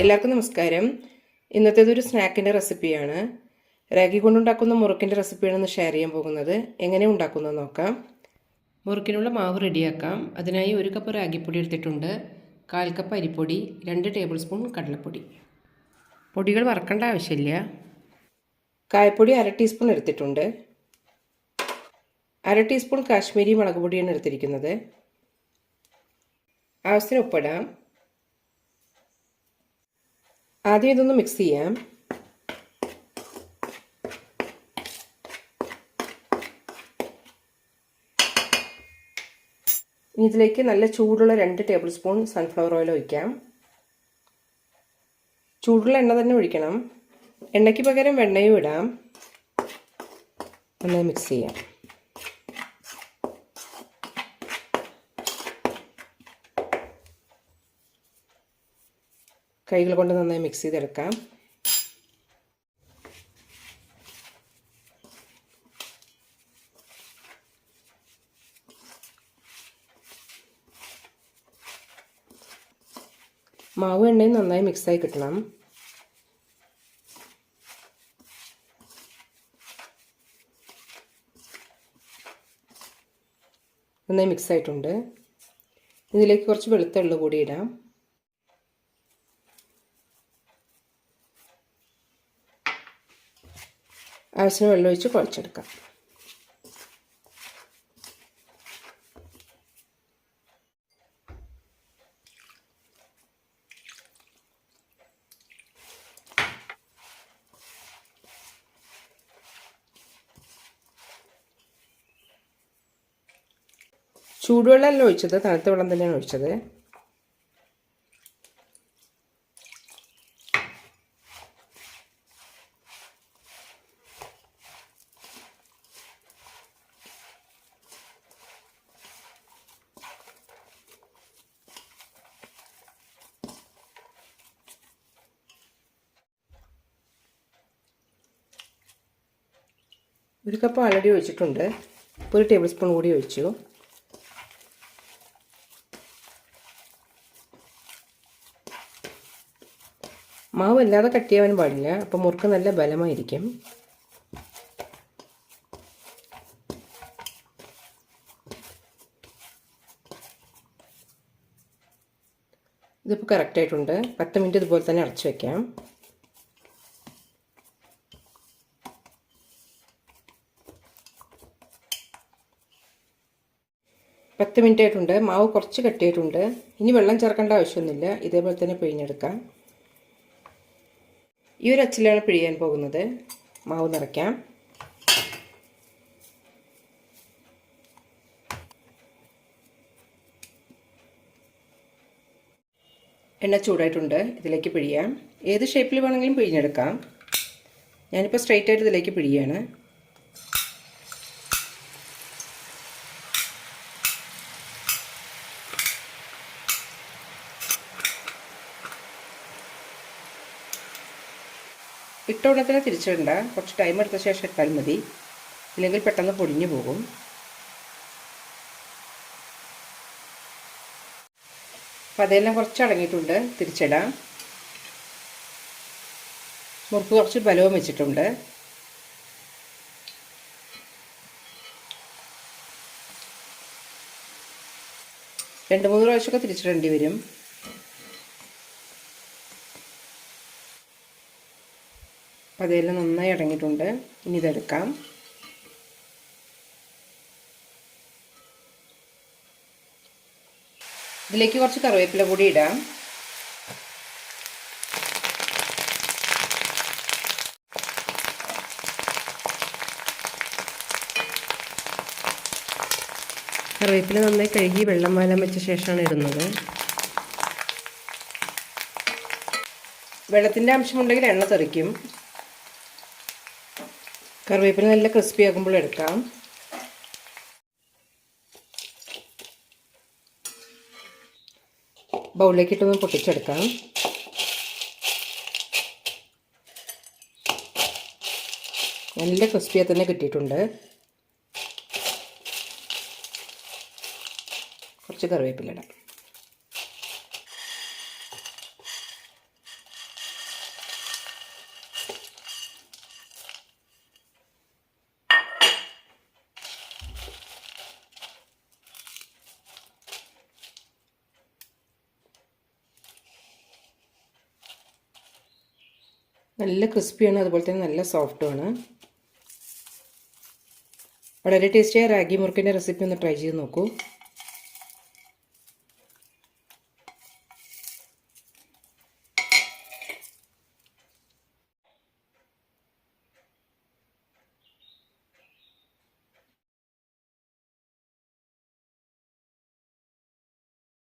എല്ലാവർക്കും നമസ്കാരം. ഇന്നത്തേതൊരു സ്നാക്കിന്റെ റെസിപ്പിയാണ്. റാഗി കൊണ്ടുണ്ടാക്കുന്ന മുറുക്കിന്റെ റെസിപ്പിയാണ് ഇന്ന് ഷെയർ ചെയ്യാൻ പോകുന്നത്. എങ്ങനെ ഉണ്ടാക്കുന്നത് നോക്കാം. മുറുക്കിനുള്ള മാവ് റെഡിയാക്കാം. അതിനായി ഒരു കപ്പ് റാഗിപ്പൊടി എടുത്തിട്ടുണ്ട്. കാൽ കപ്പ് അരിപ്പൊടി രണ്ട് ടേബിൾ സ്പൂൺ കടലപ്പൊടി. പൊടികൾ വറക്കേണ്ട ആവശ്യമില്ല. കായപ്പൊടി അര ടീസ്പൂൺ എടുത്തിട്ടുണ്ട്. അര ടീസ്പൂൺ കാശ്മീരി മുളക് പൊടിയാണ് എടുത്തിരിക്കുന്നത്. ആവശ്യത്തിന് ഉപ്പിടാം. ആദ്യം ഇതൊന്ന് മിക്സ് ചെയ്യാം. ഇനി ഇതിലേക്ക് നല്ല ചൂടുള്ള രണ്ട് ടേബിൾ സ്പൂൺ സൺഫ്ലവർ ഓയിൽ ഒഴിക്കാം. ചൂടുള്ള എണ്ണ തന്നെ ഒഴിക്കണം. എണ്ണയ്ക്ക് പകരം വെണ്ണയും ഇടാം. നന്നായി മിക്സ് ചെയ്യാം. കൈകൾ കൊണ്ട് നന്നായി മിക്സ് ചെയ്തെടുക്കാം. മാവ് എണ്ണയും നന്നായി മിക്സായി കിട്ടണം. നന്നായി മിക്സ് ആയിട്ടുണ്ട്. ഇതിലേക്ക് കുറച്ച് വെളുത്തുള്ളു കൂടി ഇടാം. ആവശ്യത്തിന് വെള്ളം ഒഴിച്ച് കുഴച്ചെടുക്കാം. ചൂടുവെള്ളമല്ല ഒഴിച്ചത് തണുത്ത വെള്ളം തന്നെയാണ് ഒഴിച്ചത്. ഒരു കപ്പ് ആൾറെഡി ഒഴിച്ചിട്ടുണ്ട്. ഒരു ടേബിൾ സ്പൂൺ കൂടി ഒഴിച്ചു. മാവ് അല്ലാതെ കട്ടിയാവാൻ പാടില്ല. അപ്പോൾ മുറുക്ക് നല്ല ബലമായിരിക്കും. ഇതിപ്പോൾ കറക്റ്റായിട്ടുണ്ട് പത്ത് മിനിറ്റ് ഇതുപോലെ തന്നെ അടച്ചു വയ്ക്കാം പത്ത് മിനിറ്റ് ആയിട്ടുണ്ട് മാവ് കുറച്ച് കട്ടിയായിട്ടുണ്ട് ഇനി വെള്ളം ചേർക്കേണ്ട ആവശ്യമൊന്നുമില്ല. ഇതേപോലെ തന്നെ പിഴിഞ്ഞെടുക്കാം. ഈ ഒരു അച്ചിലാണ് പിഴിയാൻ പോകുന്നത്. മാവ് നിറയ്ക്കാം. എണ്ണ ചൂടായിട്ടുണ്ട്. ഇതിലേക്ക് പിഴിയാം. ഏത് ഷേപ്പിൽ വേണമെങ്കിലും പിഴിഞ്ഞെടുക്കാം. ഞാനിപ്പോൾ സ്ട്രെയിറ്റ് ആയിട്ട് ഇതിലേക്ക് പിഴിയാണ്. ഇട്ട ഉടനെ തന്നെ തിരിച്ചിടണ്ട. കുറച്ച് ടൈം എടുത്ത ശേഷം ഇട്ടാൽ മതി. ഇല്ലെങ്കിൽ പെട്ടെന്ന് പൊടിഞ്ഞു പോകും. അപ്പം അതെല്ലാം കുറച്ച് അടങ്ങിയിട്ടുണ്ട്. തിരിച്ചിടാം. മുറുക്ക് കുറച്ച് ബലവും വെച്ചിട്ടുണ്ട്. രണ്ട് മൂന്ന് പ്രാവശ്യമൊക്കെ തിരിച്ചിടേണ്ടി വരും. അപ്പോൾ അതെല്ലാം നന്നായി അടങ്ങിയിട്ടുണ്ട്. ഇനി ഇതെടുക്കാം. ഇതിലേക്ക് കുറച്ച് കറിവേപ്പില കൂടി ഇടാം. കറിവേപ്പില നന്നായി കഴുകി വെള്ളം വാലാൻ വെച്ച ശേഷമാണ് ഇടുന്നത്. വെള്ളത്തിന്റെ അംശമുണ്ടെങ്കിൽ എണ്ണ തെറിക്കും. കറിവേപ്പില നല്ല ക്രിസ്പി ആകുമ്പോൾ എടുക്കാം. ബൗളിലേക്ക് ഇട്ടൊന്ന് പൊട്ടിച്ചെടുക്കാം. നല്ല ക്രിസ്പിയായി തന്നെ കിട്ടിയിട്ടുണ്ട്. കുറച്ച് കറിവേപ്പില നല്ല ക്രിസ്പിയാണ് അതുപോലെ തന്നെ നല്ല സോഫ്റ്റുമാണ്. വളരെ ടേസ്റ്റിയായ റാഗി മുറുക്കിന്റെ റെസിപ്പി ഒന്ന് ട്രൈ ചെയ്ത് നോക്കൂ.